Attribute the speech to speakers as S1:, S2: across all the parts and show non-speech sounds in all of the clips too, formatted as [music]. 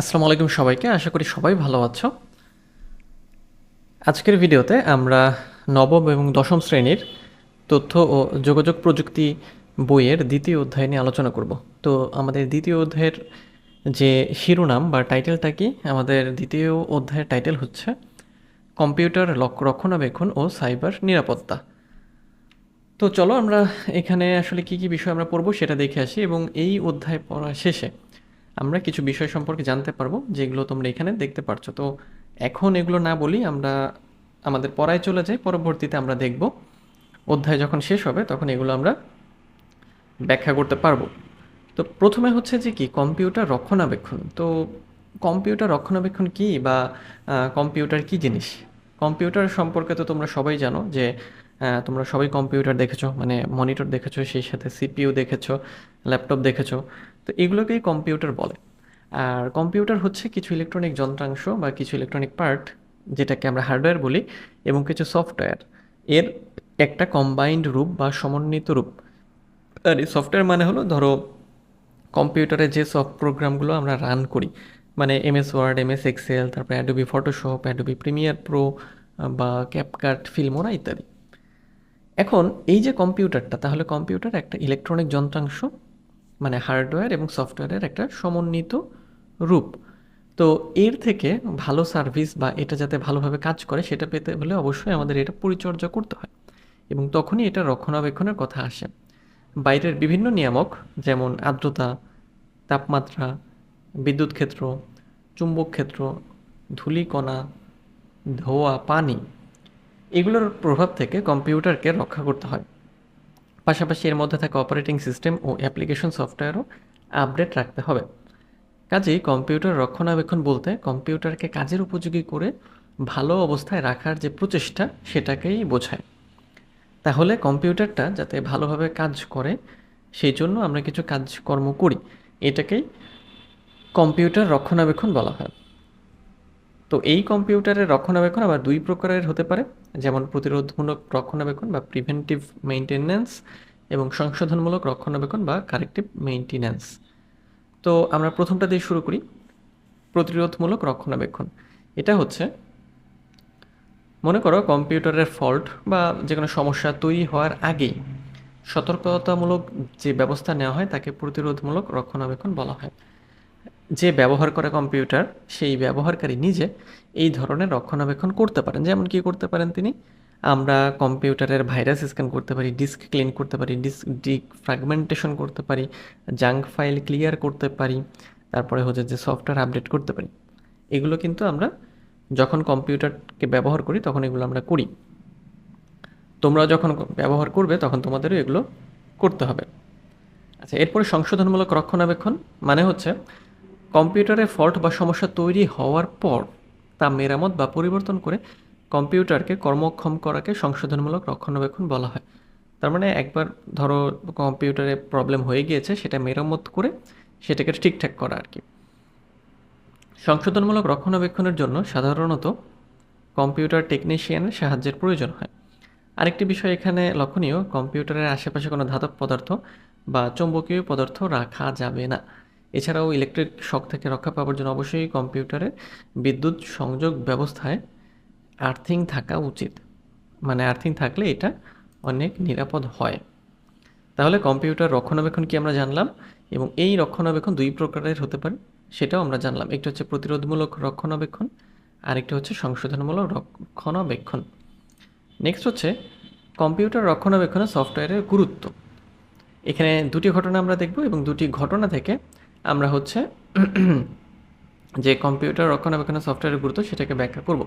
S1: আসসালামু আলাইকুম সবাইকে, আশা করি সবাই ভালো আছো। আজকের ভিডিওতে আমরা নবম এবং দশম শ্রেণির তথ্য ও যোগাযোগ প্রযুক্তি বইয়ের দ্বিতীয় অধ্যায় নিয়ে আলোচনা করব। তো আমাদের দ্বিতীয় অধ্যায়ের যে শিরোনাম বা টাইটেলটা কি, আমাদের দ্বিতীয় অধ্যায়ের টাইটেল হচ্ছে কম্পিউটার রক্ষণাবেক্ষণ ও সাইবার নিরাপত্তা। তো চলো আমরা এখানে আসলে কি কি বিষয় আমরা পড়ব সেটা দেখে আসি এবং এই অধ্যায় পড়া শেষে আমরা কিছু বিষয় সম্পর্কে জানতে পারব, যেগুলো তোমরা এখানে দেখতে পারছ। তো এখন এগুলো না বলি, আমরা, আমাদের পড়ায় চলে যাই, পরবর্তীতে আমরা দেখব। অধ্যায় যখন শেষ হবে, তখন এগুলো আমরা ব্যাখ্যা করতে পারব। তো প্রথমে হচ্ছে যে কি, কম্পিউটার রক্ষণাবেক্ষণ। তো কম্পিউটার রক্ষণাবেক্ষণ কি বা কম্পিউটার কি জিনিস? কম্পিউটার সম্পর্কে তো তোমরা সবাই জানো যে তোমরা সবাই কম্পিউটার দেখেছ মানে মনিটর দেখেছ, সেই সাথে সিপিইউ দেখেছ ল্যাপটপ দেখেছ, তো এগুলোকেই কম্পিউটার বলে। আর কম্পিউটার হচ্ছে কিছু ইলেকট্রনিক যন্ত্রাংশ বা কিছু ইলেকট্রনিক পার্ট যেটাকে আমরা হার্ডওয়্যার বলি, এবং কিছু সফটওয়্যার এর একটা কম্বাইন্ড রূপ বা সমন্বিত রূপ। আর এই সফটওয়্যার মানে হলো, ধরো কম্পিউটারে যে সফট প্রোগ্রামগুলো আমরা রান করি মানে এমএস ওয়ার্ড এমএস এক্সেল তারপরে Adobe Photoshop Adobe Premiere Pro বা ক্যাপকাট ফিল্মোরা ইত্যাদি। এখন এই যে কম্পিউটারটা, তাহলে কম্পিউটার একটা ইলেকট্রনিক যন্ত্রাংশ মানে হার্ডওয়্যার এবং সফটওয়্যারের একটা সমন্বিত রূপ। তো এর থেকে ভালো সার্ভিস বা এটা যাতে ভালোভাবে কাজ করে, সেটা পেতে হলে অবশ্যই আমাদের এটা পরিচর্যা করতে হয়। এবং তখনই এটা রক্ষণাবেক্ষণের কথা আসে। বাইরের বিভিন্ন নিয়ামক, যেমন আর্দ্রতা, তাপমাত্রা, বিদ্যুৎ ক্ষেত্র, চুম্বক ক্ষেত্র, ধূলিকণা, ধোয়া, পানি এগুলোর প্রভাব থেকে কম্পিউটারকে রক্ষা করতে হয়। পাশাপাশি এর মধ্যে থাকা অপারেটিং সিস্টেম ও অ্যাপ্লিকেশন সফটওয়্যারও আপডেট রাখতে হবে। কাজেই কম্পিউটার রক্ষণাবেক্ষণ বলতে কম্পিউটারকে কাজের উপযোগী করে ভালো অবস্থায় রাখার যে প্রচেষ্টা, সেটাকেই বোঝায়। তাহলে কম্পিউটারটা যাতে ভালোভাবে কাজ করে, সেই জন্য আমরা কিছু কাজকর্ম করি। এটাকেই কম্পিউটার রক্ষণাবেক্ষণ বলা হয়। তো এই কম্পিউটারের রক্ষণাবেক্ষণ আবার দুই প্রকারের হতে পারে, যেমন প্রতিরোধমূলক রক্ষণাবেক্ষণ বা প্রিভেন্টিভ মেইনটেনেন্স এবং সংশোধনমূলক রক্ষণাবেক্ষণ বা কারেক্টিভ মেইনটেনেন্স তো আমরা প্রথমটা দিয়ে শুরু করি, প্রতিরোধমূলক রক্ষণাবেক্ষণ। এটা হচ্ছে, মনে করো কম্পিউটারের ফল্ট বা যে কোনো সমস্যা তৈরি হওয়ার আগেই সতর্কতামূলক যে ব্যবস্থা নেওয়া হয় তাকে প্রতিরোধমূলক রক্ষণাবেক্ষণ বলা হয়। যে ব্যবহার করে কম্পিউটার, সেই ব্যবহারকারী নিজে এই ধরনের রক্ষণাবেক্ষণ করতে পারেন। যেমন কি করতে পারেন তিনি? আমরা কম্পিউটারের ভাইরাস স্ক্যান করতে পারি, ডিস্ক ক্লিন করতে পারি, ডিস্ক ডিক ফ্র্যাগমেন্টেশন করতে পারি, জাঙ্ক ফাইল ক্লিয়ার করতে পারি, তারপরে হচ্ছে যে সফটওয়্যার আপডেট করতে পারি। এগুলো কিন্তু আমরা যখন কম্পিউটারকে ব্যবহার করি, তখন এগুলো আমরা করি। তোমরা যখন ব্যবহার করবে, তখন তোমাদেরও এগুলো করতে হবে। আচ্ছা এরপরে সংশোধনমূলক রক্ষণাবেক্ষণ মানে হচ্ছে কম্পিউটারে ফল্ট বা সমস্যা তৈরি হওয়ার পর তা মেরামত বা পরিবর্তন করে কম্পিউটারকে কর্মক্ষম করাকে সংশোধনমূলক রক্ষণাবেক্ষণ বলা হয়। তার মানে একবার ধরো কম্পিউটারে প্রবলেম হয়ে গিয়েছে, সেটা মেরামত করে সেটাকে ঠিকঠাক করা আর কি। সংশোধনমূলক রক্ষণাবেক্ষণের জন্য সাধারণত কম্পিউটার টেকনিশিয়ানের সাহায্যের প্রয়োজন হয়। আরেকটি বিষয় এখানে লক্ষণীয়, কম্পিউটারের আশেপাশে কোনো ধাতব পদার্থ বা চৌম্বকীয় পদার্থ রাখা যাবে না। এছাড়াও ইলেকট্রিক শক থেকে রক্ষা পাওয়ার জন্য অবশ্যই কম্পিউটারে বিদ্যুৎ সংযোগ ব্যবস্থায় আর্থিং থাকা উচিত। মানে আর্থিং থাকলে এটা অনেক নিরাপদ হয়। তাহলে কম্পিউটার রক্ষণাবেক্ষণ কি আমরা জানলাম? এবং এই রক্ষণাবেক্ষণ দুই প্রকারের হতে পারে, সেটাও আমরা জানলাম। একটি হচ্ছে প্রতিরোধমূলক রক্ষণাবেক্ষণ আর একটি হচ্ছে সংশোধনমূলক রক্ষণাবেক্ষণ। নেক্সট হচ্ছে কম্পিউটার রক্ষণাবেক্ষণে সফটওয়্যারের গুরুত্ব। এখানে দুটি ঘটনা আমরা দেখব এবং দুটি ঘটনা থেকে আমরা হচ্ছে [clears throat] যে কম্পিউটার রক্ষণাবেক্ষণের সফটওয়্যারের গুরুত্ব সেটাকে ব্যাখ্যা করব।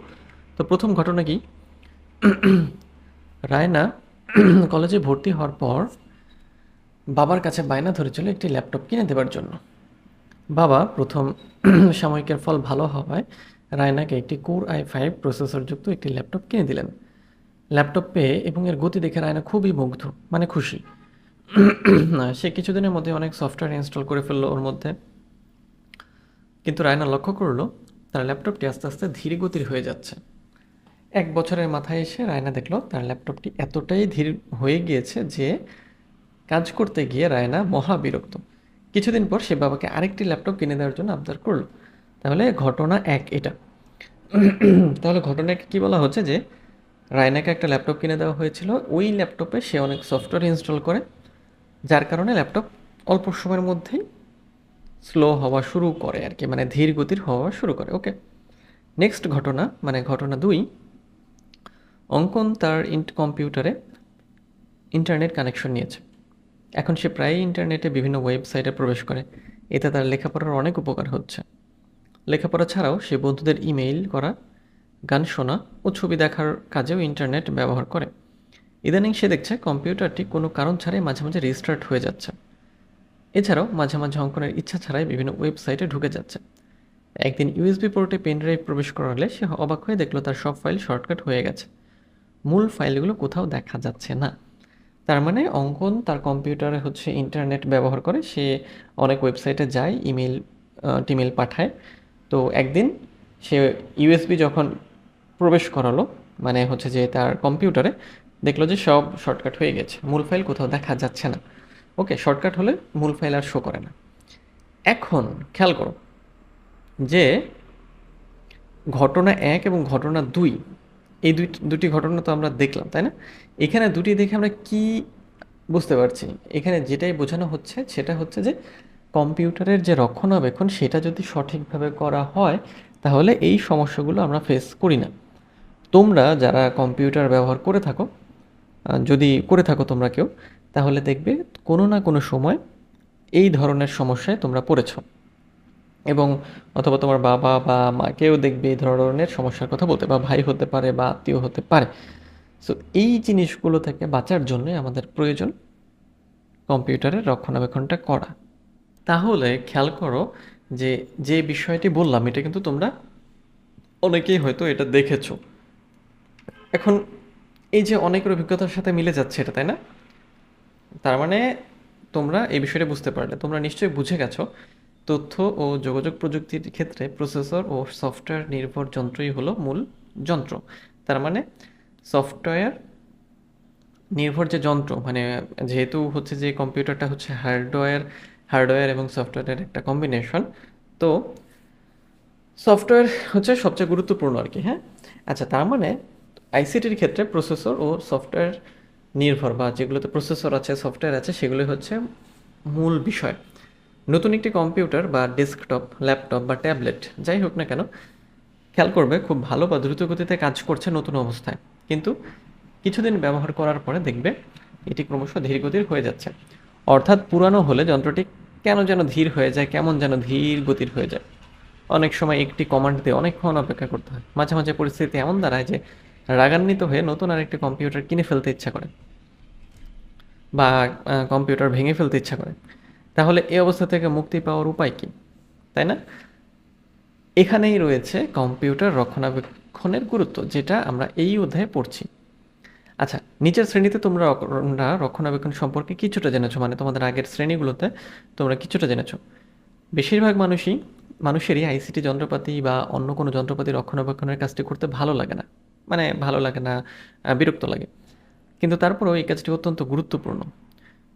S1: তো প্রথম ঘটনা কি? [clears throat] রায়না [clears throat] কলেজে ভর্তি হওয়ার পর বাবার কাছে বায়না ধরেছিল একটি ল্যাপটপ কিনে দেবার জন্য। বাবা প্রথম সাময়িকের ফল ভালো হওয়ায় রায়নাকে একটি কোর আই ফাইভ প্রসেসরযুক্ত একটি ল্যাপটপ কিনে দিলেন। ল্যাপটপ পেয়ে এবং এর গতি দেখে রায়না খুবই মুগ্ধ মানে খুশি। সে কিছুদিনের মধ্যে অনেক সফটওয়্যার ইনস্টল করে ফেলল ওর মধ্যে। কিন্তু রায়না লক্ষ্য করল, তার ল্যাপটপটি আস্তে আস্তে ধীর গতির হয়ে যাচ্ছে। এক বছরের মাথায় এসে রায়না দেখল তার ল্যাপটপটি এতটাই ধীর হয়ে গিয়েছে যে কাজ করতে গিয়ে রায়না মহা বিরক্ত। কিছুদিন পর সে বাবাকে আরেকটি ল্যাপটপ কিনে দেওয়ার জন্য আবদার করল। তাহলে ঘটনা এক এটা। তাহলে ঘটনা এক কী বলা হচ্ছে যে, রায়নাকে একটা ল্যাপটপ কিনে দেওয়া হয়েছিল, ওই ল্যাপটপে সে অনেক সফটওয়্যার ইনস্টল করে। যার কারণে ল্যাপটপ অল্প সময়ের মধ্যেই স্লো হওয়া শুরু করে আর কি মানে ধীর গতির হওয়া শুরু করে। ওকে নেক্সট ঘটনা মানে ঘটনা দুই, অঙ্কন তার কম্পিউটারে ইন্টারনেট কানেকশন নিয়েছে। এখন সে প্রায়ই ইন্টারনেটে বিভিন্ন ওয়েবসাইটে প্রবেশ করে। এতে তার লেখাপড়ার অনেক উপকার হচ্ছে। লেখাপড়া ছাড়াও সে বন্ধুদের ইমেইল করা, গান শোনা ও ছবি দেখার কাজেও ইন্টারনেট ব্যবহার করে। ইদানিং সে দেখছে কম্পিউটারটি কোনো কারণ ছাড়াই মাঝে মাঝে রিস্টার্ট হয়ে যাচ্ছে। এছাড়াও মাঝে মাঝে অঙ্কনের ইচ্ছা ছাড়াই বিভিন্ন ওয়েবসাইটে ঢুকে যাচ্ছে। একদিন ইউএসবি পোর্টে পেন ড্রাইভ প্রবেশ করালে সে অবাক হয়ে দেখল তার সব ফাইল শর্টকাট হয়ে গেছে। মূল ফাইলগুলো কোথাও দেখা যাচ্ছে না। তার মানে অঙ্কন তার কম্পিউটারে হচ্ছে ইন্টারনেট ব্যবহার করে, সে অনেক ওয়েবসাইটে যায় ইমেল টিমেল পাঠায়। তো একদিন সে ইউএসবি যখন প্রবেশ করালো মানে হচ্ছে যে তার কম্পিউটারে দেখল যে সব শর্টকাট হয়ে গেছে। মূল ফাইল কোথাও দেখা যাচ্ছে না। ওকে, শর্টকাট হলে মূল ফাইল আর শো করে না। এখন খেয়াল করো যে ঘটনা এক এবং ঘটনা দুই, এই দুই, দুটি ঘটনা তো আমরা দেখলাম, তাই না? এখানে দুটি দেখে আমরা কি বুঝতে পারছি? এখানে যেটাই বোঝানো হচ্ছে সেটা হচ্ছে যে কম্পিউটারের যে রক্ষণাবেক্ষণ সেটা যদি সঠিকভাবে করা হয়, তাহলে এই সমস্যাগুলো আমরা ফেস করি না। তোমরা যারা কম্পিউটার ব্যবহার করে থাকো যদি করে থাকো তোমরা কেউ, তাহলে দেখবে কোনো না কোনো সময় এই ধরনের সমস্যায় তোমরা পড়েছ। এবং অথবা তোমার বাবা বা মাকেও দেখবে এই ধরনের সমস্যার কথা বলতে, বা ভাই হতে পারে বা আত্মীয় হতে পারে। সো এই জিনিসগুলো থেকে বাঁচার জন্যই আমাদের প্রয়োজন কম্পিউটারের রক্ষণাবেক্ষণটা করা। তাহলে খেয়াল করো যে যে বিষয়টি বললাম, এটা কিন্তু তোমরা অনেকেই হয়তো এটা দেখেছ। এখন এই যে অনেকের অভিজ্ঞতার সাথে মিলে যাচ্ছে এটা, তাই না? তার মানে তোমরা এই বিষয়টা বুঝতে পারলে, তোমরা নিশ্চয়ই বুঝে গেছো। তথ্য ও যোগাযোগ প্রযুক্তির ক্ষেত্রে প্রসেসর ও সফটওয়্যার নির্ভর যন্ত্রই হলো মূল যন্ত্র। তার মানে সফটওয়্যার নির্ভর যে যন্ত্র মানে যেহেতু হচ্ছে যে কম্পিউটারটা হচ্ছে হার্ডওয়্যার হার্ডওয়্যার এবং সফটওয়্যারের একটা কম্বিনেশন তো সফটওয়্যার হচ্ছে সবচেয়ে গুরুত্বপূর্ণ আর কি হ্যাঁ? আচ্ছা তার মানে আইসিটির ক্ষেত্রে প্রসেসর ও সফটওয়্যার নির্ভর বা যেগুলোতে প্রসেসর আছে, সফটওয়্যার আছে সেগুলো হচ্ছে মূল বিষয়। নতুন একটি কম্পিউটার বা ডেস্কটপ, ল্যাপটপ বা ট্যাবলেট, যাই হোক না কেন, খেয়াল করবে খুব ভালো বা দ্রুত গতিতে কাজ করছে নতুন অবস্থায়। কিন্তু কিছুদিন ব্যবহার করার পরে দেখবে এটি ক্রমশ ধীর গতির হয়ে যাচ্ছে। অর্থাৎ পুরানো হলে যন্ত্রটি কেন যেন ধীর হয়ে যায়, কেমন যেন ধীর গতির হয়ে যায়। অনেক সময় একটি কমান্ড দিয়ে অনেকক্ষণ অপেক্ষা করতে হয়। মাঝে মাঝে পরিস্থিতি এমন দাঁড়ায় যে রাগান্বিত হয়ে নতুন আরেকটি কম্পিউটার কিনে ফেলতে ইচ্ছা করে। বা কম্পিউটার ভেঙে ফেলতে ইচ্ছা করে। তাহলে এই অবস্থা থেকে মুক্তি পাওয়ার উপায় কী? তাই না? এখানেই রয়েছে কম্পিউটার রক্ষণাবেক্ষণের গুরুত্ব, যেটা আমরা এই অধ্যায়ে পড়ছি। আচ্ছা নিচের শ্রেণীতে তোমরা রক্ষণাবেক্ষণ সম্পর্কে কিছুটা জেনেছো মানে তোমাদের আগের শ্রেণীগুলোতে তোমরা কিছুটা জেনেছো। বেশিরভাগ মানুষই, মানুষেরই আইসিটি যন্ত্রপাতি বা অন্য কোনো যন্ত্রপাতি রক্ষণাবেক্ষণের কাজটি করতে ভালো লাগে না। মানে ভালো লাগে না বিরক্ত লাগে। কিন্তু তারপরেও এই কাজটি অত্যন্ত গুরুত্বপূর্ণ।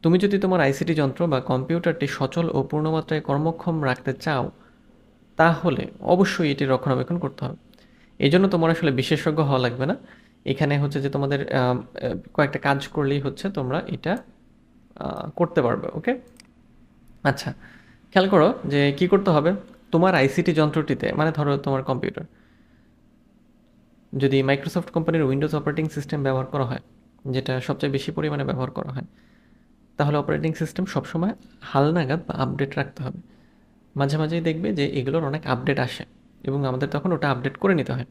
S1: তুমি যদি তোমার আইসিটি যন্ত্র বা কম্পিউটারটি সচল ও পূর্ণমাত্রায় কর্মক্ষম রাখতে চাও, তাহলে অবশ্যই এটি রক্ষণাবেক্ষণ করতে হবে। এই জন্য তোমার আসলে বিশেষজ্ঞ হওয়া লাগবে না। এখানে হচ্ছে যে তোমাদের কয়েকটা কাজ করলেই হচ্ছে তোমরা এটা করতে পারবে, ওকে? আচ্ছা খেয়াল করো যে কি করতে হবে? তোমার আইসিটি যন্ত্রটিতে মানে ধরো তোমার কম্পিউটার যদি মাইক্রোসফট কোম্পানির উইন্ডোজ অপারেটিং সিস্টেম ব্যবহার করা হয়, যেটা সবচেয়ে বেশি পরিমাণে ব্যবহার করা হয়, তাহলে অপারেটিং সিস্টেম সবসময় হালনাগাদ বা আপডেট রাখতে হবে। মাঝে মাঝেই দেখবে যে এগুলোর অনেক আপডেট আসে এবং আমাদের তখন ওটা আপডেট করে নিতে হয়।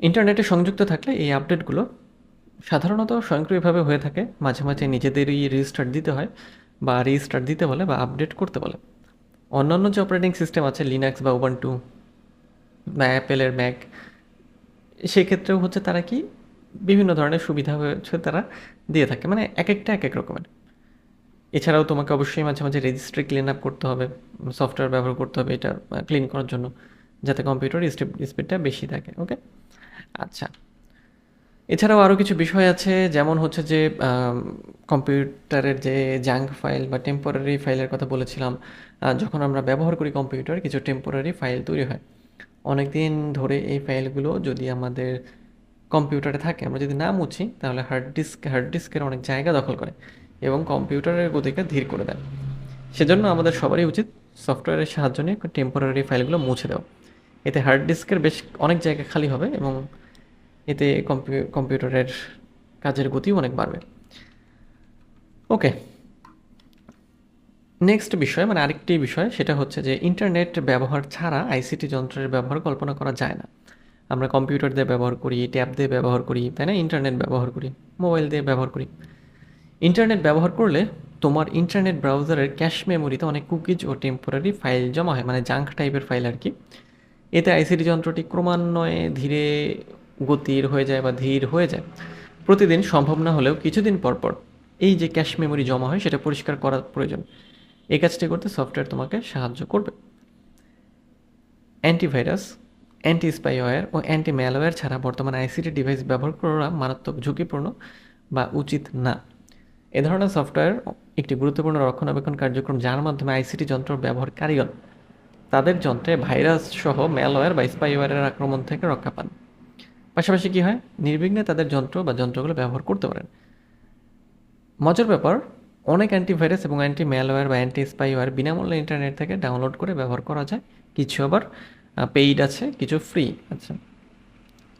S1: ইন্টারনেটে সংযুক্ত থাকলে এই আপডেটগুলো সাধারণত স্বয়ংক্রিয়ভাবে হয়ে থাকে। মাঝে মাঝে নিজেদেরই রিস্টার্ট দিতে হয় বা রিস্টার্ট দিতে বলে বা আপডেট করতে বলে। অন্যান্য যে অপারেটিং সিস্টেম আছে লিনাক্স বা ওয়ান টু বা অ্যাপেলের ম্যাক সেক্ষেত্রেও হচ্ছে তারা কি বিভিন্ন ধরনের সুবিধা হচ্ছে তারা দিয়ে থাকে মানে এক একটা এক এক রকমের। এছাড়াও তোমাকে অবশ্যই মাঝে মাঝে রেজিস্ট্রি ক্লিন আপ করতে হবে সফটওয়্যার ব্যবহার করতে হবে এটা ক্লিন করার জন্য, যাতে কম্পিউটার স্পিডটা বেশি থাকে ওকে আচ্ছা। এছাড়াও আরও কিছু বিষয় আছে, যেমন হচ্ছে যে কম্পিউটারের যে জাঙ্ক ফাইল বা টেম্পোরারি ফাইলের কথা বলেছিলাম যখন আমরা ব্যবহার করি কম্পিউটার কিছু টেম্পোরারি ফাইল তৈরি হয়। অনেক দিন ধরে এই ফাইলগুলো যদি আমাদের কম্পিউটারে থাকে, আমরা যদি না মুছি, তাহলে হার্ড ডিস্ক হার্ড ডিস্কের অনেক জায়গা দখল করে এবং কম্পিউটারের গতিকে ধীর করে দেয়। সেজন্য আমাদের সবারই উচিত সফটওয়্যারের সাহায্য নিয়ে টেম্পোরারি ফাইলগুলো মুছে দেওয়া। এতে হার্ড ডিস্কের বেশ অনেক জায়গা খালি হবে এবং এতে কম্পিউ কম্পিউটারের কাজের গতিও অনেক বাড়বে। ওকে নেক্সট বিষয় মানে আরেকটি বিষয়, সেটা হচ্ছে যে ইন্টারনেট ব্যবহার ছাড়া আইসিটি যন্ত্রের ব্যবহার কল্পনা করা যায় না। আমরা কম্পিউটার দিয়ে ব্যবহার করি ট্যাব দিয়ে ব্যবহার করি, তাই না? ইন্টারনেট ব্যবহার করি মোবাইল দিয়ে ব্যবহার করি। ইন্টারনেট ব্যবহার করলে তোমার ইন্টারনেট ব্রাউজারের ক্যাশ মেমোরিতে অনেক কুকিজ ও টেম্পোরারি ফাইল জমা হয় মানে জাঙ্ক টাইপের ফাইল আর কি। এতে আইসিটি যন্ত্রটি ক্রমান্বয়ে ধীরে গতির হয়ে যায় বা ধীর হয়ে যায়। প্রতিদিন সম্ভব না হলেও কিছুদিন পর পর এই যে ক্যাশ মেমোরি জমা হয়, সেটা পরিষ্কার করা প্রয়োজন। এই কাজটি করতে সফটওয়্যার তোমাকে সাহায্য করবে। অ্যান্টিভাইরাস অ্যান্টি স্পাইওয়্যার ও অ্যান্টি ম্যালওয়্যার ছাড়া বর্তমানে আইসিটি ডিভাইস ব্যবহার করা মারাত্মক ঝুঁকিপূর্ণ বা উচিত না। এ ধরনের সফটওয়্যার একটি গুরুত্বপূর্ণ রক্ষণাবেক্ষণ কার্যক্রম যার মাধ্যমে আইসিটি যন্ত্র ব্যবহারকারীগণ তাদের যন্ত্রে ভাইরাস সহ ম্যালওয়্যার বা স্পাইওয়্যারের আক্রমণ থেকে রক্ষা পান। পাশাপাশি কী হয়? নির্বিঘ্নে তাদের যন্ত্র বা যন্ত্রগুলো ব্যবহার করতে পারেন। মজার ব্যাপার অনেক অ্যান্টিভাইরাস এবং অ্যান্টি ম্যালওয়্যার বা অ্যান্টি স্পাইওয়্যার বিনামূল্যে ইন্টারনেট থেকে ডাউনলোড করে ব্যবহার করা যায়। কিছু আবার পেইড আছে, কিছু ফ্রি আচ্ছা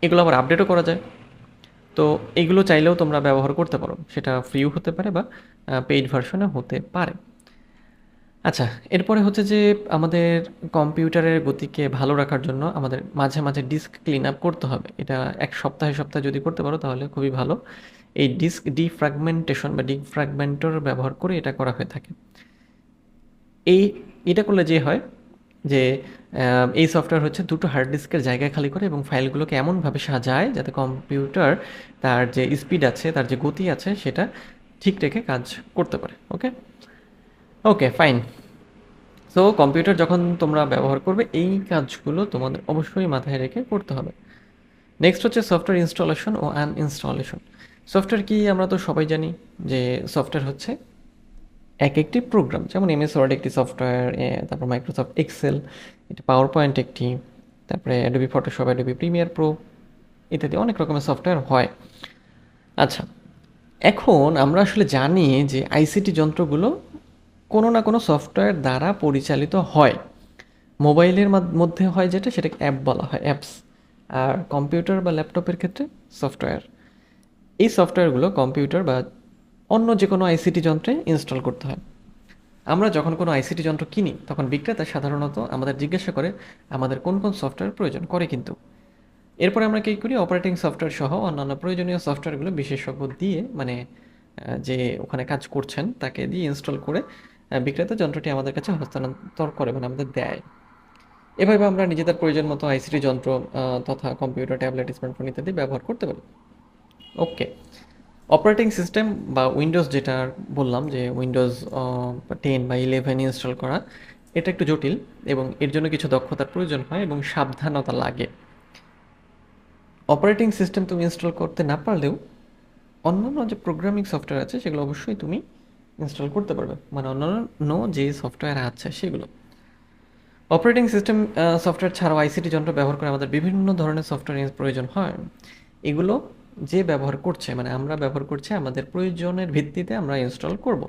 S1: এগুলো আবার আপডেটও করা যায়। তো এগুলো চাইলেও তোমরা ব্যবহার করতে পারো। সেটা ফ্রিও হতে পারে বা পেইড ভার্সনে হতে পারে। আচ্ছা এরপরে হচ্ছে যে আমাদের কম্পিউটারের গতিকে ভালো রাখার জন্য আমাদের মাঝে মাঝে ডিস্ক ক্লিন আপ করতে হবে। এটা এক সপ্তাহে সপ্তাহে যদি করতে পারো তাহলে খুবই ভালো। এই ডিস্ক ডিফ্র্যাগমেন্টেশন বা ডিফ্র্যাগমেন্টর ব্যবহার করে এটা করা হয়ে থাকে। এই, এটা করলে যে হয় যে এই সফটওয়্যার হচ্ছে দুটো হার্ড ডিস্কের জায়গা খালি করে এবং ফাইলগুলোকে এমনভাবে সাজায় যাতে কম্পিউটার তার যে স্পিড আছে, তার যে গতি আছে, সেটা ঠিক রেখে কাজ করতে পারে okay okay fine so computer যখন তোমরা ব্যবহার করবে, এই কাজগুলো তোমাদের অবশ্যই মাথায় রেখে করতে হবে। নেক্সট হচ্ছে সফটওয়্যার ইনস্টলেশন ও আনইনস্টলেশন সফটওয়্যার কি আমরা তো সবাই জানি যে সফটওয়্যার হচ্ছে এক একটি প্রোগ্রাম যেমন এমএস ওয়ার্ড একটি সফটওয়্যার তারপর মাইক্রোসফট এক্সেল এটা পাওয়ার পয়েন্ট একটি, তারপরে Adobe Photoshop Adobe Premiere Pro ইত্যাদি অনেক রকমের সফটওয়্যার হয়। আচ্ছা এখন আমরা আসলে জানি যে আইসিটি যন্ত্রগুলো কোনো না কোনো সফটওয়্যার দ্বারা পরিচালিত হয়। মোবাইলের মধ্যে হয় যেটা, সেটাকে অ্যাপ বলা হয় অ্যাপস আর কম্পিউটার বা ল্যাপটপের ক্ষেত্রে সফটওয়্যার এই সফটওয়্যারগুলো কম্পিউটার বা অন্য যে কোনো আইসিটি যন্ত্রে ইনস্টল করতে হয়। আমরা যখন কোনো আইসিটি যন্ত্র কিনি, তখন বিক্রেতা সাধারণত আমাদের জিজ্ঞাসা করে আমাদের কোন কোন সফটওয়্যার প্রয়োজন করে কিন্তু। এরপরে আমরা কী করি অপারেটিং সফটওয়্যার সহ অন্যান্য প্রয়োজনীয় সফটওয়্যারগুলো বিশেষজ্ঞ দিয়ে মানে যে ওখানে কাজ করছেন, তাকে দিয়ে ইনস্টল করে বিক্রেতা যন্ত্রটি আমাদের কাছে হস্তান্তর করে মানে আমাদের দেয়। এভাবে আমরা নিজেদের প্রয়োজন মতো আইসিটি যন্ত্র তথা কম্পিউটার, ট্যাবলেট, স্মার্টফোন ইত্যাদি ব্যবহার করতে পারি। ওকে অপারেটিং সিস্টেম বা উইন্ডোজ যেটা বললাম যে উইন্ডোজ টেন বা ইলেভেন ইনস্টল করা, এটা একটু জটিল এবং এর জন্য কিছু দক্ষতার প্রয়োজন হয় এবং সাবধানতা লাগে। অপারেটিং সিস্টেম তুমি ইনস্টল করতে না পারলেও অন্যান্য যে প্রোগ্রামিং সফটওয়্যার আছে সেগুলো অবশ্যই তুমি ইনস্টল করতে পারবে। মানে অন্যান্য যে সফটওয়্যার আছে সেগুলো। অপারেটিং সিস্টেম সফটওয়্যার ছাড়াও আইসিটি যন্ত্র ব্যবহার করে আমাদের বিভিন্ন ধরনের সফটওয়্যার প্রয়োজন হয়। এগুলো যে ব্যবহার করছে মানে আমরা ব্যবহার করছি, আমাদের প্রয়োজনের ভিত্তিতে আমরা ইনস্টল করব।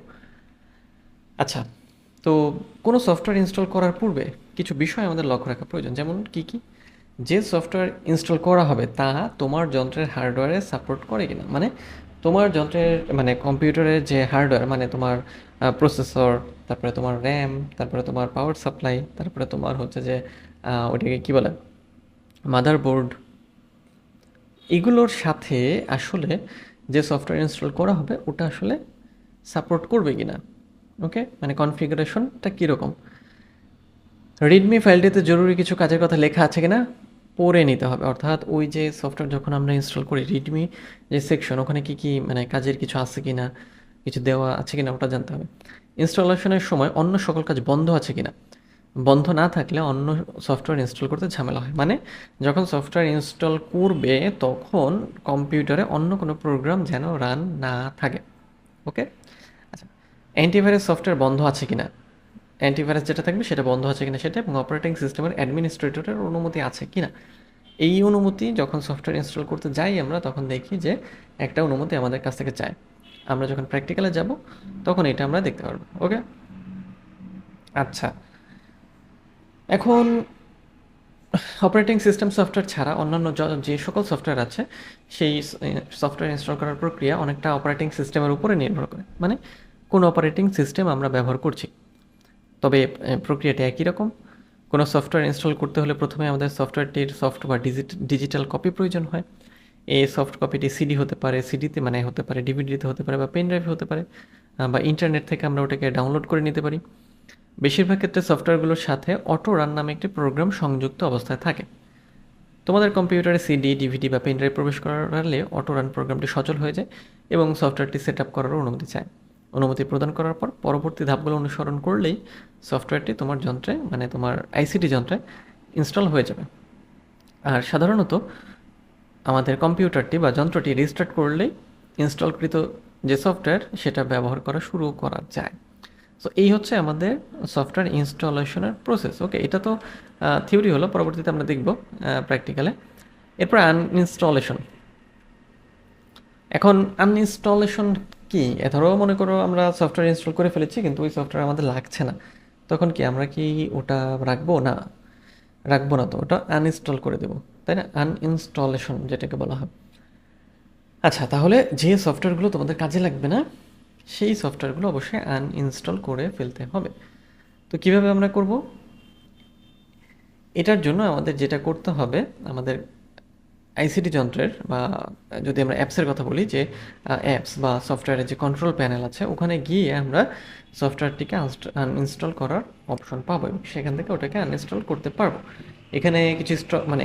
S1: আচ্ছা তো কোনো সফটওয়্যার ইনস্টল করার পূর্বে কিছু বিষয় আমাদের লক্ষ্য রাখা প্রয়োজন। যেমন কি কি? যে সফটওয়্যার ইনস্টল করা হবে, তা তোমার যন্ত্রের হার্ডওয়্যারে সাপোর্ট করে কিনা? মানে তোমার যন্ত্রের মানে কম্পিউটারের যে হার্ডওয়্যার মানে তোমার প্রসেসর তারপরে তোমার র্যাম তারপরে তোমার পাওয়ার সাপ্লাই তারপরে তোমার হচ্ছে যে ওটাকে কী বলে? মাদারবোর্ড এগুলোর সাথে আসলে যে সফটওয়্যার ইনস্টল করা হবে, ওটা আসলে সাপোর্ট করবে কি না ওকে মানে কনফিগারেশনটা কীরকম? রিডমি ফাইলটিতে জরুরি কিছু কাজের কথা লেখা আছে কিনা? পড়ে নিতে হবে। অর্থাৎ ওই যে সফটওয়্যার যখন আমরা ইনস্টল করি রিডমি যে সেকশন ওখানে কি কি মানে কাজের কিছু আছে কিনা? কিছু দেওয়া আছে কি না ওটা জানতে হবে। ইনস্টলেশনের সময় অন্য সকল কাজ বন্ধ আছে কিনা? বন্ধ না থাকলে অন্য সফটওয়্যার ইনস্টল করতে ঝামেলা হয়। মানে যখন সফটওয়্যার ইনস্টল করবে, তখন কম্পিউটারে অন্য কোনো প্রোগ্রাম যেন রান না থাকে। ওকে আচ্ছা অ্যান্টিভাইরাস সফটওয়্যার বন্ধ আছে কি না অ্যান্টিভাইরাস যেটা থাকবে সেটা বন্ধ আছে কিনা সেটা এবং অপারেটিং সিস্টেমের অ্যাডমিনিস্ট্রেটরের অনুমতি আছে কিনা? এই অনুমতি যখন সফটওয়্যার ইনস্টল করতে যাই আমরা, তখন দেখি যে একটা অনুমতি আমাদের কাছ থেকে চায়। আমরা যখন প্র্যাকটিক্যালে যাব, তখন এটা আমরা দেখতে পারব। ওকে আচ্ছা এখন অপারেটিং সিস্টেম সফটওয়্যার ছাড়া অন্যান্য যে সকল সফটওয়্যার আছে, সেই সফটওয়্যার ইনস্টল করার প্রক্রিয়া অনেকটা অপারেটিং সিস্টেমের উপরে নির্ভর করে। মানে কোন অপারেটিং সিস্টেম আমরা ব্যবহার করছি। তবে প্রক্রিয়াটি একই রকম। কোনো সফটওয়্যার ইনস্টল করতে হলে প্রথমে আমাদের সফটওয়্যারটির সফট বা ডিজিটাল কপি প্রয়োজন হয়। এই সফট কপিটি সিডি হতে পারে সিডিতে মানে হতে পারে ডিভিডিতে হতে পারে বা পেন ড্রাইভে হতে পারে বা ইন্টারনেট থেকে আমরা ওটাকে ডাউনলোড করে নিতে পারি। বেশিরভাগ ক্ষেত্রে সফটওয়্যারগুলোর সাথে অটো রান নামে একটি প্রোগ্রাম সংযুক্ত অবস্থায় থাকে। তোমাদের কম্পিউটারে সিডি, ডিভিডি বা পেন ড্রাইভ প্রবেশ করালে অটো রান প্রোগ্রামটি সচল হয়ে যায় এবং সফটওয়্যারটি সেট আপ করারও অনুমতি চায়। অনুমতি প্রদান করার পর পরবর্তী ধাপগুলো অনুসরণ করলেই সফটওয়্যারটি তোমার যন্ত্রে মানে তোমার আইসিটি যন্ত্রে ইনস্টল হয়ে যাবে। আর সাধারণত আমাদের কম্পিউটারটি বা যন্ত্রটি রিস্টার্ট করলেই ইনস্টলকৃত যে সফটওয়্যার সেটা ব্যবহার করা শুরু করা যায়। সো এই হচ্ছে আমাদের সফটওয়্যার ইনস্টলেশনের প্রসেস ওকে এটা তো থিওরি হলো, পরবর্তীতে আমরা দেখব প্র্যাকটিক্যালে এরপর আনইনস্টলেশন এখন আনইনস্টলেশন কি? ধরো মনে করো আমরা সফটওয়্যার ইনস্টল করে ফেলেছি, কিন্তু ওই সফটওয়্যার আমাদের লাগছে না। তখন কি আমরা কি ওটা রাখব? না রাখব না তো, ওটা আনইনস্টল করে দেবো। তাই না? আনইনস্টলেশন যেটাকে বলা হয়। আচ্ছা তাহলে যে সফটওয়্যারগুলো তোমাদের কাজে লাগবে না সেই সফটওয়্যারগুলো অবশ্যই আনইনস্টল করে ফেলতে হবে। তো কীভাবে আমরা করব? এটার জন্য আমাদের যেটা করতে হবে, আমাদের আইসিটি যন্ত্রের বা যদি আমরা অ্যাপসের কথা বলি, যে অ্যাপস বা সফটওয়্যারের যে কন্ট্রোল প্যানেল আছে, ওখানে গিয়ে আমরা সফটওয়্যারটিকে আনইনস্টল করার অপশন পাবো এবং সেখান থেকে ওটাকে আনইনস্টল করতে পারব। এখানে কিছু মানে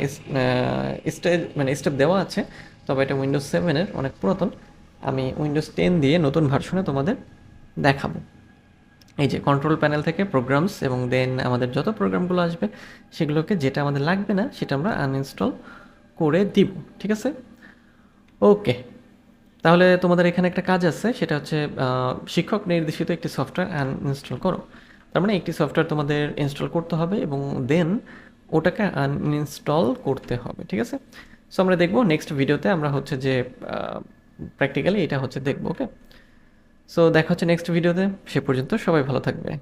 S1: স্টেজ মানে স্টেপ দেওয়া আছে, তবে এটা উইন্ডোজ সেভেনের অনেক পুরাতন। আমি উইন্ডোজ টেন দিয়ে নতুন ভার্সনে তোমাদের দেখাবো। এই যে কন্ট্রোল প্যানেল থেকে প্রোগ্রামস এবং দেন আমাদের যত প্রোগ্রামগুলো আসবে, সেগুলোকে যেটা আমাদের লাগবে না, সেটা আমরা আনইনস্টল করে দিব, ঠিক আছে? ওকে তাহলে তোমাদের এখানে একটা কাজ আছে, সেটা হচ্ছে শিক্ষক নির্দেশিত একটি সফটওয়্যার আনইনস্টল করো। তার মানে একটি সফটওয়্যার তোমাদের ইনস্টল করতে হবে এবং দেন ওটাকে আনইনস্টল করতে হবে, ঠিক আছে? সো আমরা দেখব নেক্সট ভিডিওতে আমরা হচ্ছে যে প্র্যাকটিক্যালি এটা হচ্ছে দেখব ওকে সো দেখা হচ্ছে নেক্সট ভিডিওতে সে পর্যন্ত সবাই ভালো থাকবে।